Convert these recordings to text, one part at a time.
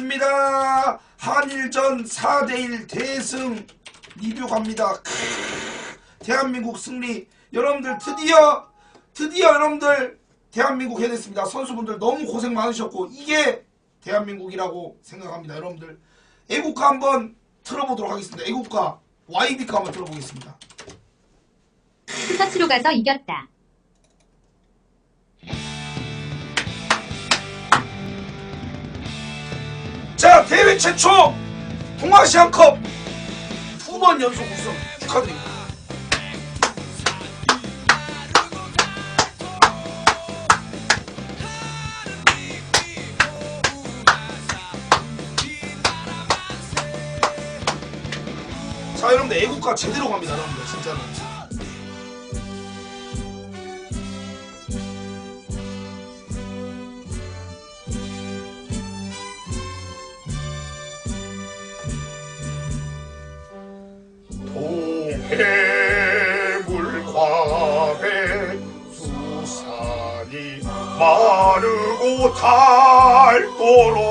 좋습니다. 한일전 4대1 대승 리뷰 갑니다. 크으, 대한민국 승리. 여러분들 드디어 드디어 여러분들 대한민국 해냈습니다. 선수분들 너무 고생 많으셨고 이게 대한민국이라고 생각합니다. 여러분들 애국가 한번 틀어보도록 하겠습니다. 애국가 YB가 한번 들어보겠습니다. 스커츠로 가서 이겼다. 최초 동아시안컵 두 번 연속 우승 축하드립니다. 자 여러분들 애국가 제대로 갑니다 여러분들 마르고 닳도록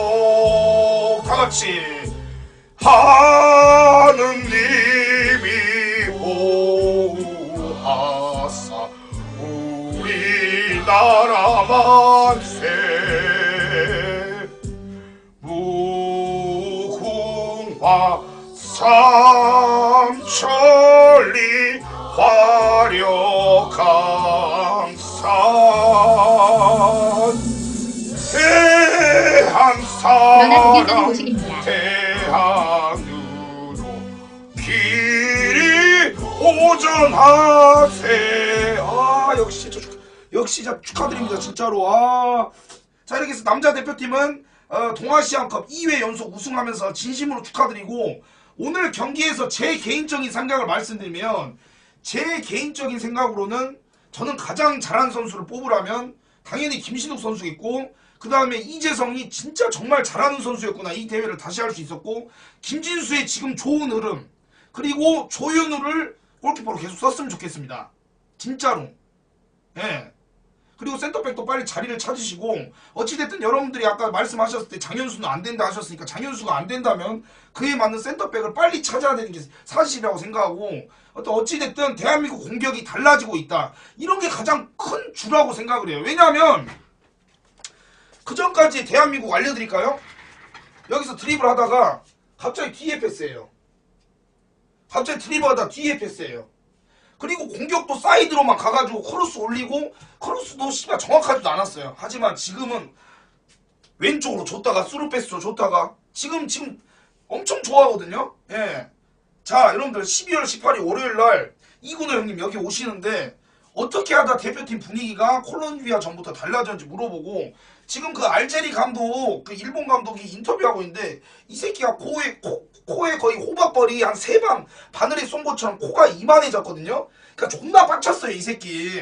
다 같이 하 대항으로 길이 오전하세 아 역시 저 축- 역시 자 축하드립니다 진짜로. 아 자 이렇게 해서 남자 대표팀은 어, 동아시안컵 2회 연속 우승하면서 진심으로 축하드리고 오늘 경기에서 제 개인적인 생각을 말씀드리면 제 개인적인 생각으로는 저는 가장 잘하는 선수를 뽑으라면 당연히 김신욱 선수겠고 그 다음에 이재성이 진짜 정말 잘하는 선수였구나. 이 대회를 다시 할 수 있었고 김진수의 지금 좋은 흐름 그리고 조윤우를 골키퍼로 계속 썼으면 좋겠습니다. 진짜로. 예. 그리고 센터백도 빨리 자리를 찾으시고 어찌됐든 여러분들이 아까 말씀하셨을 때 장현수는 안 된다 하셨으니까 장현수가 안 된다면 그에 맞는 센터백을 빨리 찾아야 되는 게 사실이라고 생각하고 어떤 어찌됐든 대한민국 공격이 달라지고 있다. 이런 게 가장 큰 주라고 생각을 해요. 왜냐하면 그 전까지 대한민국 알려드릴까요? 여기서 드리블 하다가 갑자기 뒤에 패스해요 갑자기 드리블하다 뒤에 패스해요 그리고 공격도 사이드로만 가가지고 크로스 올리고 크로스도 씨가 정확하지도 않았어요. 하지만 지금은 왼쪽으로 줬다가 스루패스로 줬다가 지금 지금 엄청 좋아하거든요. 예. 자 여러분들 12월 18일 월요일 날 이군호 형님 여기 오시는데 어떻게 하다 대표팀 분위기가 콜롬비아 전부터 달라졌는지 물어보고 지금 그 알제리 감독 그 일본 감독이 인터뷰하고 있는데 이 새끼가 코에 코, 코에 거의 호박벌이 한 세 방 바늘에 쏜 것처럼 코가 이만해졌거든요. 그러니까 존나 빡쳤어요 이 새끼.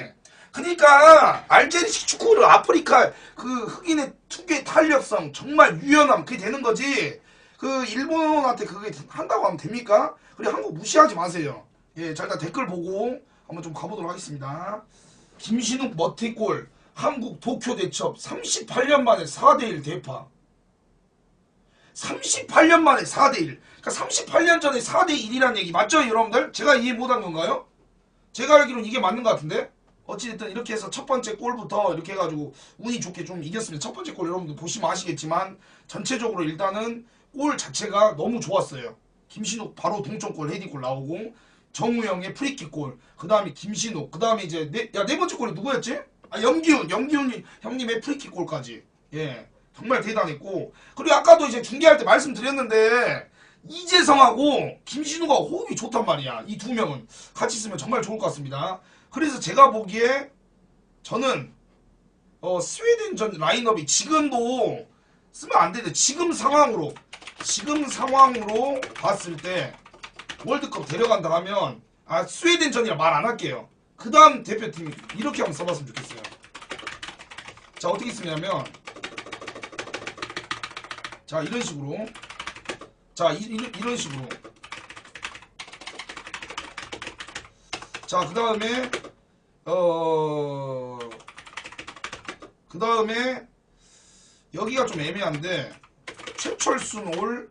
그러니까 알제리식 축구를 아프리카 그 흑인의 특유의 탄력성 정말 유연함 그게 되는 거지. 그 일본한테 그게 한다고 하면 됩니까? 그리고 한국 무시하지 마세요. 예, 자 일단 댓글 보고 한번 좀 가보도록 하겠습니다. 김신욱 머티골 한국 도쿄 대첩 38년 만에 4대1 대파. 38년 만에 4대1. 그러니까 38년 전에 4대1이라는 얘기 맞죠, 여러분들? 제가 이해 못한 건가요? 제가 알기로는 이게 맞는 것 같은데? 어찌됐든 이렇게 해서 첫 번째 골부터 이렇게 해가지고 운이 좋게 좀 이겼습니다. 첫 번째 골 여러분들 보시면 아시겠지만 전체적으로 일단은 골 자체가 너무 좋았어요. 김신욱 바로 동점골 헤딩골 나오고 정우영의 프리킥 골, 그 다음에 김신욱, 그 다음에 이제 네, 야, 네 번째 골이 누구였지? 아, 염기훈, 염기훈 형님의 프리킥 골까지. 예. 정말 대단했고. 그리고 아까도 이제 중계할 때 말씀드렸는데, 이재성하고 김신우가 호흡이 좋단 말이야. 이 두 명은. 같이 있으면 정말 좋을 것 같습니다. 그래서 제가 보기에, 저는, 어, 스웨덴전 라인업이 지금도 쓰면 안 되는데, 지금 상황으로, 지금 상황으로 봤을 때, 월드컵 데려간다 하면 아 스웨덴전이라 말 안 할게요. 그 다음 대표팀 이렇게 한번 써봤으면 좋겠어요. 자 어떻게 쓰냐면 자 이런 식으로 자 이, 이, 이런 식으로 자 그 다음에 어 그 다음에 여기가 좀 애매한데 최철순 올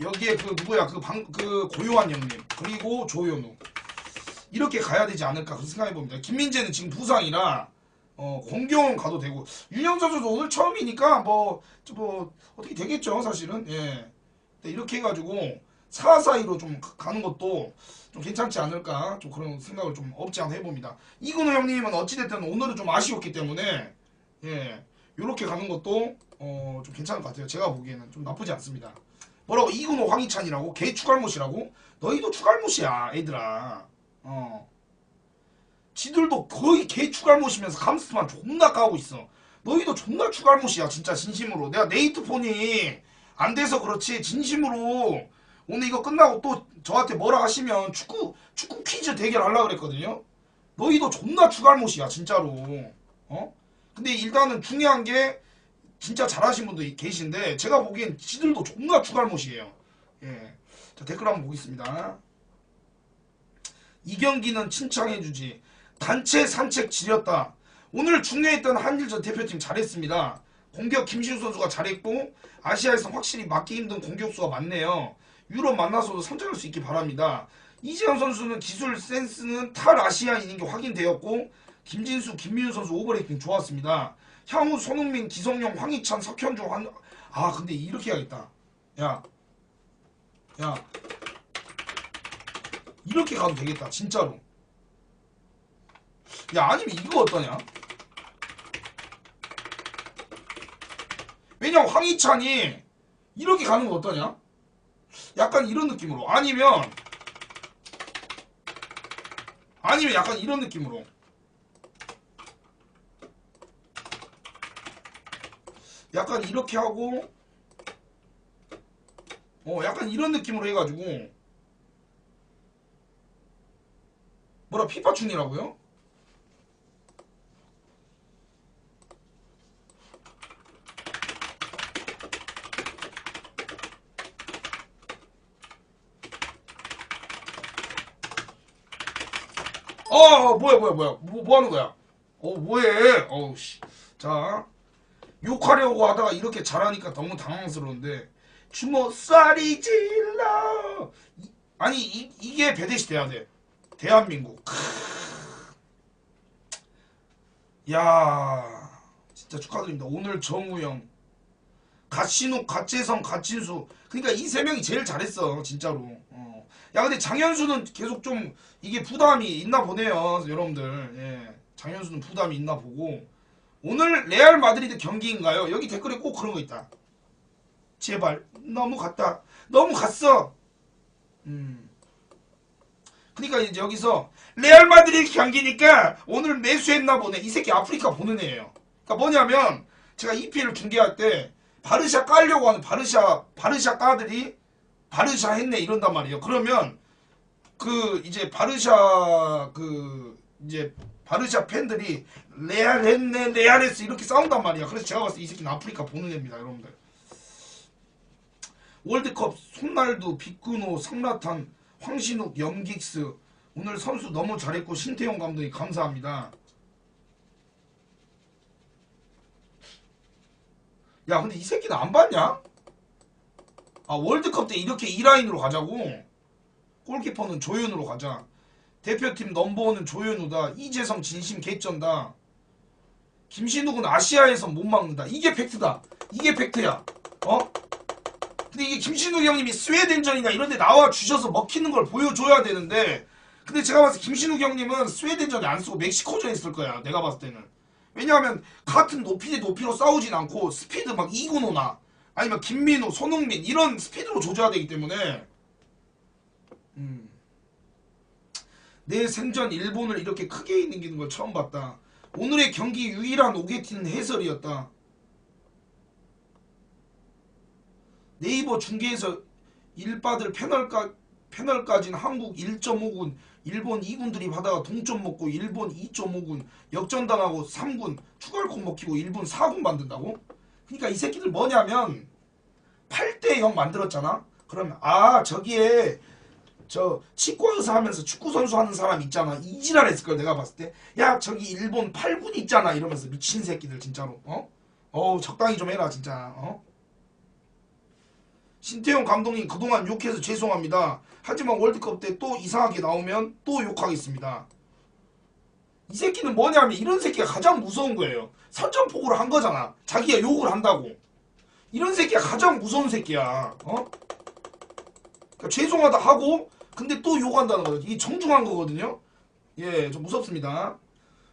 여기에 그 누구야? 그 방 그 고요한 형님. 그리고 조현우. 이렇게 가야 되지 않을까? 그렇게 생각해 봅니다. 김민재는 지금 부상이라 어 공경은 가도 되고. 윤영 선수도 오늘 처음이니까 뭐뭐 어떻게 되겠죠 사실은? 예. 이렇게 해가지고 4 사이로 좀 가- 가는 것도 좀 괜찮지 않을까? 좀 그런 생각을 좀 없지 않아 해봅니다. 이근호 형님은 어찌됐든 오늘은 좀 아쉬웠기 때문에 예. 요렇게 가는 것도 어 좀 괜찮을 것 같아요. 제가 보기에는 좀 나쁘지 않습니다. 뭐라고? 이근호 황희찬이라고? 걔 추갈못이라고? 너희도 추갈못이야 애들아. 어. 지들도 거의 걔 추갈못이면서 감스트만 존나 까고 있어. 너희도 존나 추갈못이야 진짜 진심으로. 내가 네이트폰이 안 돼서 그렇지 진심으로. 오늘 이거 끝나고 또 저한테 뭐라 하시면 축구 축구 퀴즈 대결 하려고 그랬거든요. 너희도 존나 추갈못이야 진짜로. 어? 근데 일단은 중요한 게 진짜 잘하신 분도 계신데 제가 보기엔 지들도 존나 추갈못이에요. 예. 자 댓글 한번 보겠습니다. 이 경기는 칭찬해주지. 단체 산책 지렸다. 오늘 중요했던 한일전 대표팀 잘했습니다. 공격 김신우 선수가 잘했고 아시아에서 확실히 막기 힘든 공격수가 많네요. 유럽 만나서도 선전할 수 있길 바랍니다. 이재현 선수는 기술 센스는 탈 아시아인인 게 확인되었고 김진수, 김민우 선수 오버래핑 좋았습니다. 향후 손흥민, 기성용, 황희찬, 석현주, 한... 아 근데 이렇게 해야겠다. 야, 야, 이렇게 가도 되겠다. 진짜로. 야 아니면 이거 어떠냐? 왜냐면 황희찬이 이렇게 가는 거 어떠냐? 약간 이런 느낌으로 아니면 아니면 약간 이런 느낌으로 약간 이렇게 하고 어 약간 이런 느낌으로 해가지고. 뭐라 피파충이라고요? 어, 어 뭐야 뭐야 뭐야. 뭐, 뭐 하는 거야? 어 뭐해? 어우 씨 자 욕하려고 하다가 이렇게 잘하니까 너무 당황스러운데 주먹살이 질러! 이- 아니 이, 이게 배대시 돼야 돼. 대한민국. 크. 야 진짜 축하드립니다. 오늘 정우영 갓신욱 갓재성 갓진수. 그러니까 이 세 명이 제일 잘했어 진짜로. 어. 야 근데 장현수는 계속 좀 이게 부담이 있나 보네요 여러분들. 예. 장현수는 부담이 있나 보고 오늘 레알 마드리드 경기인가요? 여기 댓글에 꼭 그런 거 있다. 제발 너무 갔다. 너무 갔어. 음. 그러니까 이제 여기서 레알 마드리드 경기니까 오늘 매수했나 보네. 이 새끼 아프리카 보는 애예요. 그러니까 뭐냐면 제가 EPL 중계할 때 바르샤 깔려고 하는 바르샤 바르샤 까들이 바르샤 했네 이런단 말이에요. 그러면 그 이제 바르샤 그 이제 바르샤 팬들이 레알 했네 레알 했어. 이렇게 싸운단 말이야. 그래서 제가 봤을 때 이 새끼는 아프리카 보는 애입니다 여러분들. 월드컵 손날두 빅근호 성라탄 황신욱 염긱스. 오늘 선수 너무 잘했고 신태용 감독이 감사합니다. 야 근데 이 새끼는 안 봤냐? 아 월드컵 때 이렇게 2라인으로 가자고? 골키퍼는 조현우로 가자 대표팀 넘버원은 조현우다. 이재성 진심 개쩐다. 김신욱은 아시아에서 못 막는다. 이게 팩트다. 이게 팩트야. 어? 근데 이게 김신욱 형님이 스웨덴전이나 이런 데 나와 주셔서 먹히는 걸 보여줘야 되는데 근데 제가 봤을 때 김신욱 형님은 스웨덴전에 안 쓰고 멕시코전에 쓸 거야. 내가 봤을 때는. 왜냐하면 같은 높이 대 높이로 싸우진 않고 스피드 막 이구노나 아니면 김민우, 손흥민 이런 스피드로 조져야 되기 때문에 내 생전 일본을 이렇게 크게 이기는 걸 처음 봤다. 오늘의 경기 유일한 오게티는 해설이었다. 네이버 중계에서 일받을 패널까, 패널까진 한국 1.5군, 일본 2군들이 받아가 동점 먹고 일본 2.5군, 역전당하고 3군, 추가골 먹히고 일본 4군 만든다고? 그러니까 이 새끼들 뭐냐면 8대 0 만들었잖아? 그러면 아 저기에 저 치과 의사 하면서 축구 선수 하는 사람 있잖아 이지랄 했을 걸 내가 봤을 때 야 저기 일본 8군 있잖아 이러면서 미친 새끼들 진짜로 어? 어 적당히 좀 해라 진짜 어? 신태용 감독님 그동안 욕해서 죄송합니다. 하지만 월드컵 때 또 이상하게 나오면 또 욕하겠습니다. 이 새끼는 뭐냐면 이런 새끼가 가장 무서운 거예요. 선전포고를 한 거잖아. 자기가 욕을 한다고. 이런 새끼가 가장 무서운 새끼야. 어? 그러니까 죄송하다 하고 근데 또 욕한다는 거죠. 이게 정중한 거거든요. 예, 좀 무섭습니다.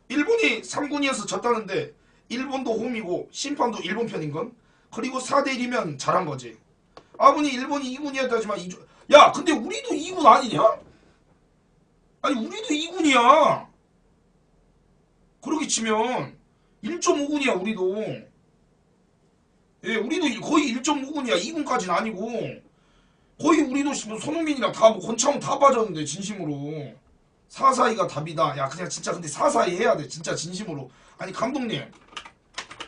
일본이 3군이어서 졌다는데 일본도 홈이고 심판도 일본 편인 건 그리고 4대 1이면 잘한 거지. 아무니 일본이 2군이었다지만 이야 근데 우리도 2군 아니냐? 아니 우리도 2군이야. 그렇게 치면 1.5군이야 우리도. 예, 우리도 거의 1.5군이야. 2군까지는 아니고 거의 우리도 뭐 손흥민이랑 다뭐 권창훈 다 빠졌는데 진심으로. 사사이가 답이다. 야 그냥 진짜 근데 사사이 해야 돼. 진짜 진심으로. 아니 감독님.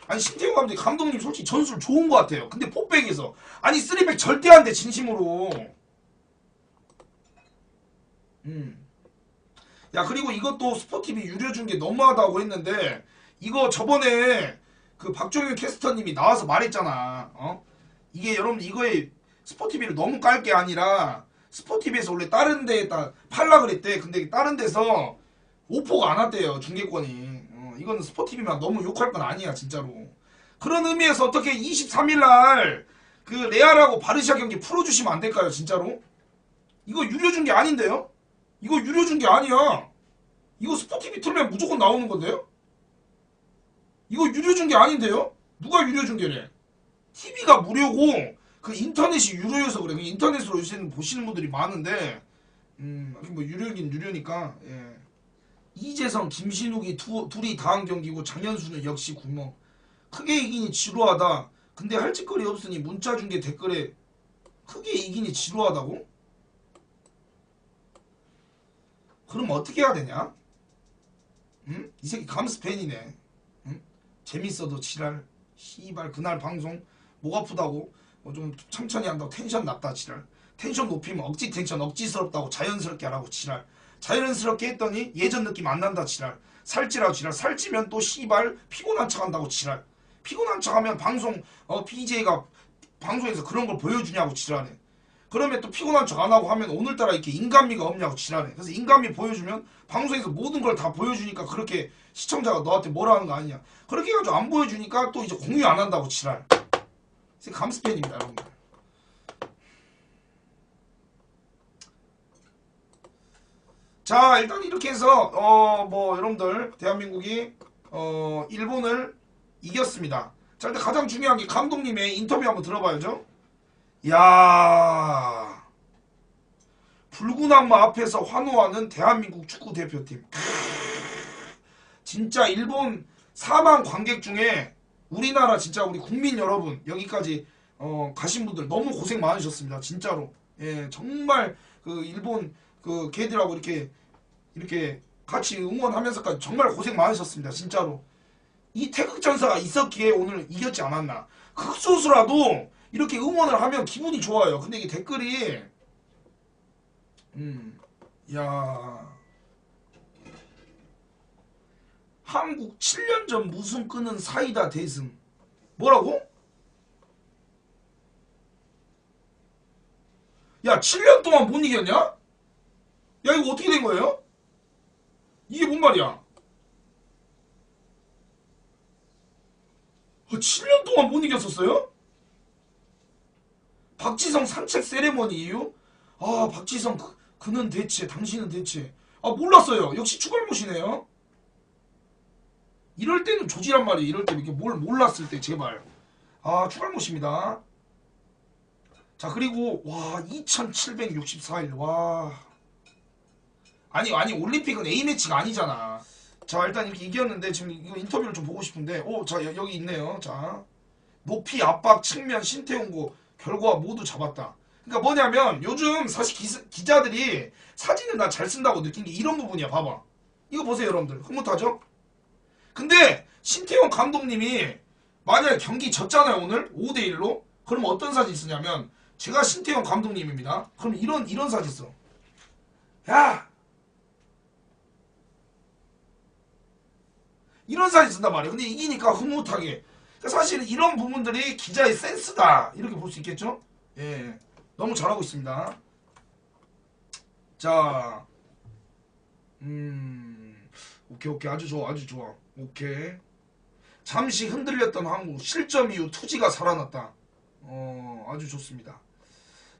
아니 신태용 감독님 감독님 솔직히 전술 좋은 것 같아요. 근데 포백에서 아니 쓰리백 절대 안 돼 진심으로. 음. 야 그리고 이것도 스포티비 유료 준게 너무하다고 했는데 이거 저번에 그 박종윤 캐스터님이 나와서 말했잖아. 어? 이게 여러분 이거에 스포티비를 너무 깔 게 아니라 스포티비에서 원래 다른 데에다 팔라 그랬대. 근데 다른 데서 오포가 안 왔대요 중계권이. 어, 이거는 스포티비만 너무 욕할 건 아니야 진짜로. 그런 의미에서 어떻게 23일 날 그 레알하고 바르시아 경기 풀어주시면 안 될까요 진짜로? 이거 유료 준게 아닌데요? 이거 유료 준게 아니야. 이거 스포티비 틀면 무조건 나오는 건데요? 이거 유료 준게 아닌데요? 누가 유료 준 게래? TV가 무료고 그 인터넷이 유료여서 그래. 그 인터넷으로 요새는 보시는 분들이 많은데 음, 뭐 유료긴 유료니까. 예. 이재성, 김신욱이 두, 둘이 다한 경기고 장현수는 역시 구멍. 크게 이기니 지루하다. 근데 할 짓거리 없으니 문자 준게 댓글에 크게 이기니 지루하다고? 그럼 어떻게 해야 되냐? 응? 이 새끼 감스 팬이네. 응? 재밌어도 지랄. 씨발 그날 방송 목 아프다고 뭐 좀 천천히 한다고 텐션 낮다 지랄. 텐션 높이면 억지 텐션 억지스럽다고 자연스럽게 하라고 지랄. 자연스럽게 했더니 예전 느낌 안 난다 지랄. 살찌라고 지랄. 살찌면 또 씨발 피곤한 척 한다고 지랄. 피곤한 척 하면 방송 어 BJ가 방송에서 그런 걸 보여주냐고 지랄해. 그러면 또 피곤한 척 안 하고 하면 오늘따라 이렇게 인간미가 없냐고 지랄해. 그래서 인간미 보여주면 방송에서 모든 걸 다 보여주니까 그렇게 시청자가 너한테 뭐라 하는 거 아니냐. 그렇게 해가지고 안 보여주니까 또 이제 공유 안 한다고 지랄. 그래서 감스팬입니다, 여러분들. 자, 일단 이렇게 해서 어 뭐 여러분들 대한민국이 어 일본을 이겼습니다. 자, 일단 가장 중요한 게 감독님의 인터뷰 한번 들어봐야죠. 야 붉은 악마 앞에서 환호하는 대한민국 축구 대표팀. 진짜 일본 4만 관객 중에 우리나라 진짜 우리 국민 여러분 여기까지 어, 가신 분들 너무 고생 많으셨습니다. 진짜로. 예, 정말 그 일본 그 걔들하고 이렇게 이렇게 같이 응원하면서까지 정말 고생 많으셨습니다. 진짜로. 이 태극전사가 있었기에 오늘 이겼지 않았나. 극소수라도 이렇게 응원을 하면 기분이 좋아요. 근데 이게 댓글이 음, 야 한국 7년 전 무슨 끄는 사이다 대승 뭐라고? 야 7년 동안 못 이겼냐? 야 이거 어떻게 된 거예요? 이게 뭔 말이야? 아, 7년 동안 못 이겼었어요? 박지성 산책 세레머니 이유? 아 박지성 그, 그는 대체 당신은 대체 아 몰랐어요 역시 추갈못이네요 이럴 때는 조지란 말이에요 이럴 때 이렇게 뭘 몰랐을 때 제발 아 추갈못입니다 자 그리고 와 2764일 와 아니 아니 올림픽은 A매치가 아니잖아 자 일단 이렇게 이겼는데 지금 이거 인터뷰를 좀 보고 싶은데 오자 여기 있네요 자 높이 압박 측면 신태용고 결과 모두 잡았다. 그러니까 뭐냐면 요즘 사실 기, 기자들이 사진을 나 잘 쓴다고 느낀 게 이런 부분이야. 봐봐. 이거 보세요, 여러분들. 흐뭇하죠? 근데 신태용 감독님이 만약에 경기 졌잖아요, 오늘 5대 1로. 그럼 어떤 사진 쓰냐면 제가 신태용 감독님입니다. 그럼 이런 이런 사진 써. 야. 이런 사진 쓴단 말이에요. 근데 이기니까 흐뭇하게. 그러니까 사실 이런 부분들이 기자의 센스다 이렇게 볼 수 있겠죠? 예, 너무 잘하고 있습니다. 자, 음, 오케이 오케이 아주 좋아 아주 좋아 오케이. 잠시 흔들렸던 한국 실점 이후 투지가 살아났다. 어, 아주 좋습니다.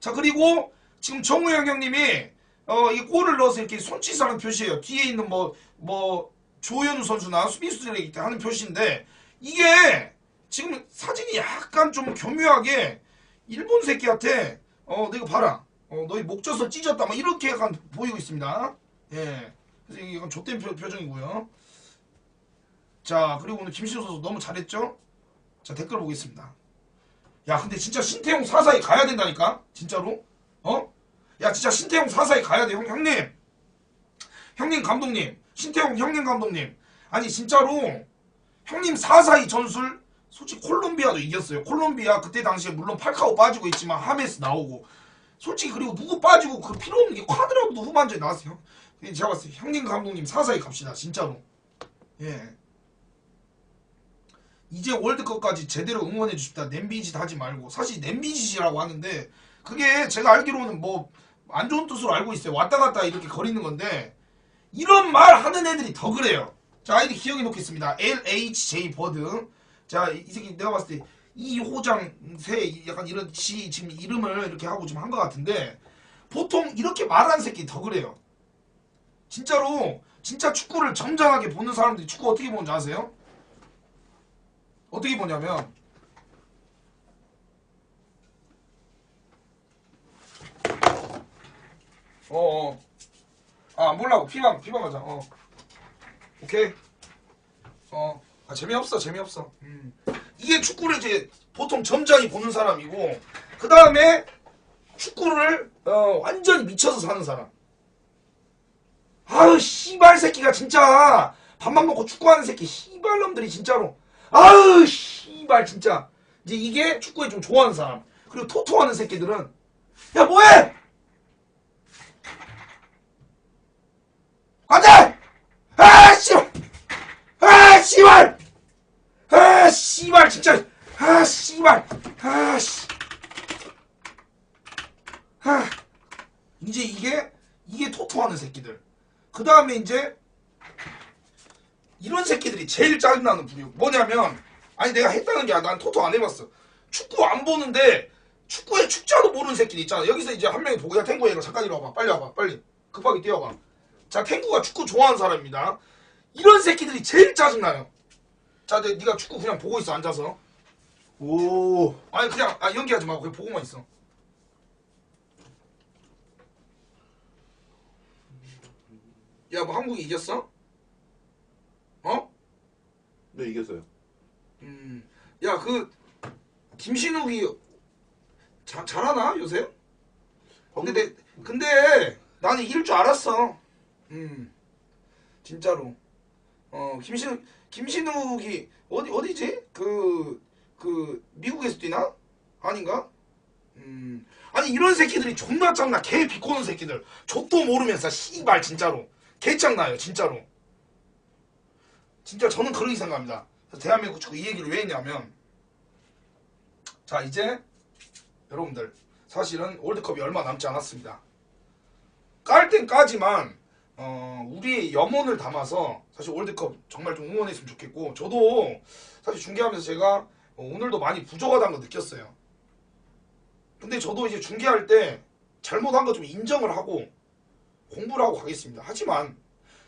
자 그리고 지금 정우영 형님이 어, 이 골을 넣어서 이렇게 손짓하는 표시예요. 뒤에 있는 뭐 뭐 조현우 선수나 수비수들에게 하는 표시인데 이게 지금 사진이 약간 좀 교묘하게 일본 새끼한테 어 내가 봐라 어 너희 목젖을 찢었다 막 이렇게 약간 보이고 있습니다. 예. 그래서 이게 약간 좆된 표, 표정이고요. 자 그리고 오늘 김신우 선수 너무 잘했죠? 자 댓글 보겠습니다. 야 근데 진짜 신태용 사사에 가야 된다니까? 진짜로? 어? 야 진짜 신태용 사사에 가야 돼 형, 형님. 형님 감독님. 신태용 형님 감독님. 아니 진짜로 형님 사사이 전술 솔직히 콜롬비아도 이겼어요. 콜롬비아 그때 당시에 물론 팔카오 빠지고 있지만 하메스 나오고. 솔직히 그리고 누구 빠지고 그 필요 없는 게 쿼드라도 후반전에 나왔어요. 형- 제가 봤을 때 형님 감독님 사사이 갑시다 진짜로. 예 이제 월드컵까지 제대로 응원해 주십다. 냄비짓 하지 말고 사실 냄비짓이라고 하는데 그게 제가 알기로는 뭐 안 좋은 뜻으로 알고 있어요. 왔다 갔다 이렇게 거리는 건데 이런 말 하는 애들이 더 그래요. 자 아이디 기억해 놓겠습니다. LHJ 버드. 자이 새끼 내가 봤을 때 이호장 새 약간 이런 지 지금 이름을 이렇게 하고 지금 한 것 같은데 보통 이렇게 말하는 새끼 더 그래요. 진짜로 진짜 축구를 점잖하게 보는 사람들이 축구 어떻게 보는지 아세요? 어떻게 보냐면 어어. 아 몰라고. 피방 피방 가자. 어. 오케이? 어. 아, 재미없어 재미없어. 음. 이게 축구를 이제 보통 점잖이 보는 사람이고 그 다음에 축구를 어, 완전히 미쳐서 사는 사람. 아유 씨발 새끼가 진짜. 밥만 먹고 축구하는 새끼 씨발 놈들이 진짜로 아유 씨발 진짜. 이제 이게 축구에 좀 좋아하는 사람 그리고 토토하는 새끼들은 야 뭐해? 안돼! 아 씨발! 아 씨발! 아 씨발 진짜. 아 씨발. 아씨. 아 이제 이게 이게 토토하는 새끼들. 그 다음에 이제 이런 새끼들이 제일 짜증나는 부류 뭐냐면 아니 내가 했다는 게 난 토토 안 해봤어. 축구 안 보는데 축구의 축자도 모르는 새끼들 있잖아. 여기서 이제 한 명이 보고 야 탱구 얘가 잠깐 와봐 빨리 와봐. 빨리. 급하게 뛰어봐 자 탱구가 축구 좋아하는 사람입니다. 이런 새끼들이 제일 짜증나요. 자 네, 네가 축구 그냥 보고 있어 앉아서. 오. 아니 그냥 아 연기하지 말고 그냥 보고만 있어. 야 뭐 한국이 이겼어? 어? 네 이겼어요. 음, 야, 그, 김신욱이 자, 잘하나, 요새? 근데, 내, 근데 나는 이길 줄 알았어. 음, 진짜로. 어, 김신욱, 김신욱이, 어디, 어디지? 그, 그, 미국에서 뛰나? 아닌가? 음, 아니, 이런 새끼들이 존나 짱나. 개 비꼬는 새끼들. 족도 모르면서, 씨발, 진짜로. 개 짱나요, 진짜로. 진짜 저는 그렇게 생각합니다. 대한민국 축구 이 얘기를 왜 했냐면 자 이제 여러분들 사실은 월드컵이 얼마 남지 않았습니다. 깔 땐 까지만 어, 우리의 염원을 담아서 사실 월드컵 정말 좀 응원했으면 좋겠고 저도 사실 중계하면서 제가 어, 오늘도 많이 부족하다는 거 느꼈어요. 근데 저도 이제 중계할 때 잘못한 거 좀 인정을 하고 공부를 하고 가겠습니다. 하지만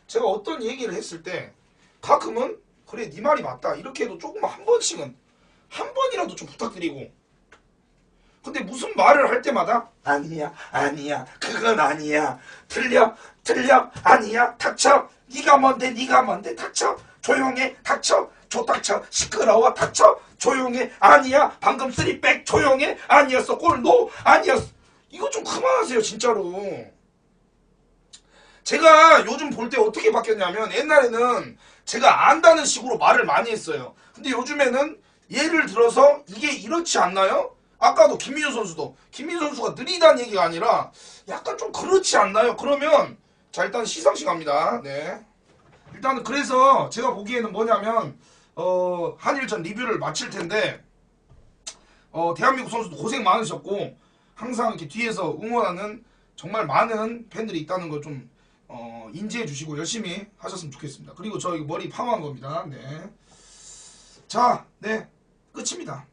제가 어떤 얘기를 했을 때 가끔은 그래 네 말이 맞다. 이렇게 해도 조금 한 번씩은 한 번이라도 좀 부탁드리고. 근데 무슨 말을 할 때마다 아니야 아니야 그건 아니야. 틀려 틀려 아니야 닥쳐. 네가 뭔데 네가 뭔데 닥쳐. 조용해 닥쳐. 조닥쳐. 시끄러워 닥쳐. 조용해 아니야. 방금 쓰리백 조용해. 아니었어. 골노 아니었어. 이거 좀 그만하세요 진짜로 제가 요즘 볼 때 어떻게 바뀌었냐면 옛날에는 제가 안다는 식으로 말을 많이 했어요. 근데 요즘에는 예를 들어서 이게 이렇지 않나요? 아까도 김민우 선수도 김민우 선수가 느리다는 얘기가 아니라 약간 좀 그렇지 않나요? 그러면 자 일단 시상식 갑니다. 네. 일단은 그래서 제가 보기에는 뭐냐면 어 한일전 리뷰를 마칠 텐데 어 대한민국 선수도 고생 많으셨고 항상 이렇게 뒤에서 응원하는 정말 많은 팬들이 있다는 걸좀 어, 인지해 주시고 열심히 하셨으면 좋겠습니다. 그리고 저 이거 머리 파마한 겁니다. 네. 자, 네. 끝입니다.